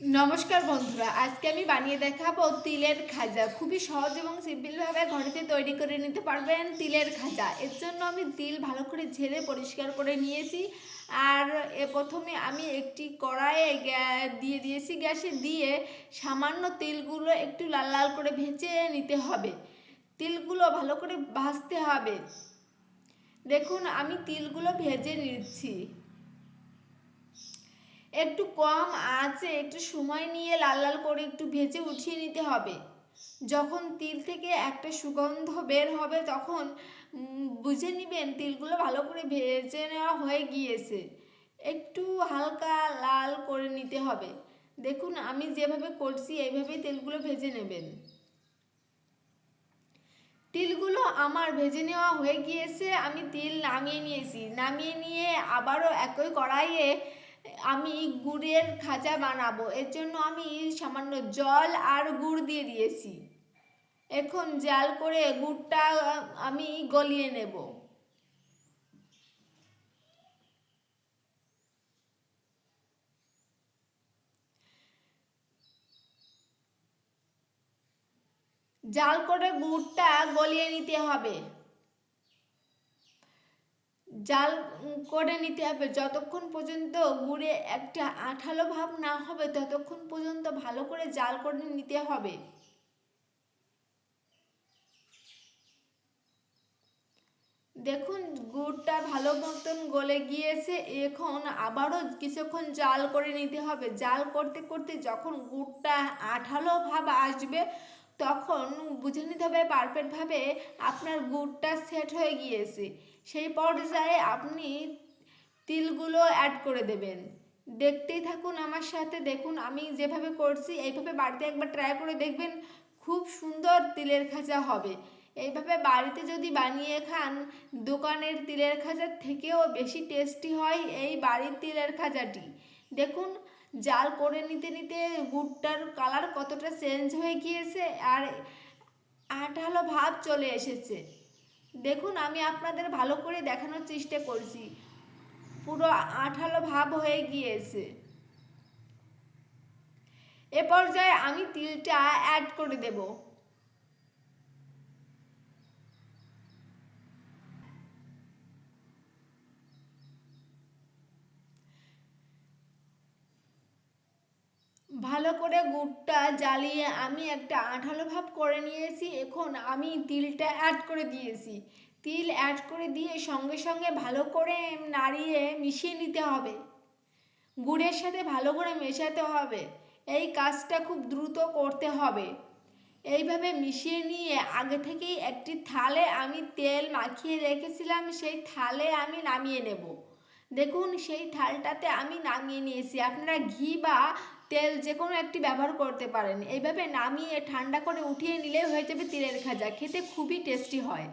নমস্কার বন্ধুরা, আজকে আমি বানিয়ে দেখাবো তিলের খাজা। খুবই সহজ এবং সিম্পলভাবে ঘরেতে তৈরি করে নিতে পারবেন তিলের খাজা। এর জন্য আমি তিল ভালো করে ঝেড়ে পরিষ্কার করে নিয়েছি। আর এ প্রথমে আমি একটি কড়াইয়ে দিয়ে দিয়েছি গ্যাসে দিয়ে সামান্য তিলগুলো একটু লাল লাল করে ভেজে নিতে হবে। তিলগুলো ভালো করে ভাজতে হবে। দেখুন, আমি তিলগুলো ভেজে নিচ্ছি। একটু কম আঁচে একটু সময় নিয়ে লাল লাল করে একটু ভেজে উঠিয়ে নিতে হবে। যখন তিল থেকে একটা সুগন্ধ বের হবে তখন বুঝে নেবেন তিলগুলো ভালো করে ভেজে নেওয়া হয়ে গিয়েছে। একটু হালকা লাল করে নিতে হবে। দেখুন, আমি যেভাবে করছি, এইভাবেই তেলগুলো ভেজে নেবেন। তিলগুলো আমার ভেজে নেওয়া হয়ে গিয়েছে, আমি তিল নামিয়ে নিয়েছি। নামিয়ে নিয়ে আবারও একই কড়াইয়ে আমি গুড়ের খাজা বানাবো। এর জন্য আমি সামান্য জল আর গুড় দিয়ে দিয়েছি। এখন জাল করে গুড়টা আমি গলিয়ে নেব। জাল করে গুড়টা গলিয়ে নিতে হবে। জাল করে নিতে হবে। যতক্ষণ পর্যন্ত গুড়ে একটা আঠালো ভাব না হবে, ততক্ষণ পর্যন্ত ভালো করে জাল করে নিতে হবে। দেখুন, গুড়টা ভালো মতন গলে গিয়েছে। এখন আবারও কিছুক্ষণ জাল করে নিতে হবে। জাল করতে করতে যখন গুড়টা আঠালো ভাব আসবে তখন বুঝে নিতে হবে পারফেক্টভাবে আপনার গুড়টা সেট হয়ে গিয়েছে। সেই পর্যায়ে আপনি তিলগুলো অ্যাড করে দেবেন। দেখতেই থাকুন আমার সাথে, দেখুন আমি যেভাবে করছি, এইভাবে বাড়িতে একবার ট্রাই করে দেখবেন, খুব সুন্দর তিলের খাজা হবে। এইভাবে বাড়িতে যদি বানিয়ে খান, দোকানের তিলের খাজার থেকেও বেশি টেস্টি হয় এই বাড়ির তিলের খাজাটি। দেখুন জাল করে নিতে নিতে গুড়টার কালার কতটা চেঞ্জ হয়ে গিয়েছে আর আঠালো ভাব চলে এসেছে। দেখুন, আমি আপনাদের ভালো করে দেখানোর চেষ্টা করছি। পুরো আঠালো ভাব হয়ে গিয়েছে। এ পর্যায়ে আমি তিলটা অ্যাড করে দেব। ভালো করে গুড়টা জ্বালিয়ে আমি একটা আঠালো ভাব করে নিয়েছি। এখন আমি তিলটা অ্যাড করে দিয়েছি। তিল অ্যাড করে দিয়ে সঙ্গে সঙ্গে ভালো করে নাড়িয়ে মিশিয়ে নিতে হবে। গুড়ের সাথে ভালো করে মেশাতে হবে। এই কাজটা খুব দ্রুত করতে হবে। এইভাবে মিশিয়ে নিয়ে আগে থেকেই একটি থালে আমি তেল মাখিয়ে রেখেছিলাম, সেই থালে আমি নামিয়ে নেব। দেখুন, সেই থালটাতে আমি নামিয়ে নিয়েছি। আপনারা ঘি বা তেল যে কোনো একটি ব্যবহার করতে পারেন। এইভাবে নামিয়ে ঠান্ডা করে উঠিয়ে নিলে হয়ে যাবে তিলের খাজা খেতে খুবই টেস্টি হয়।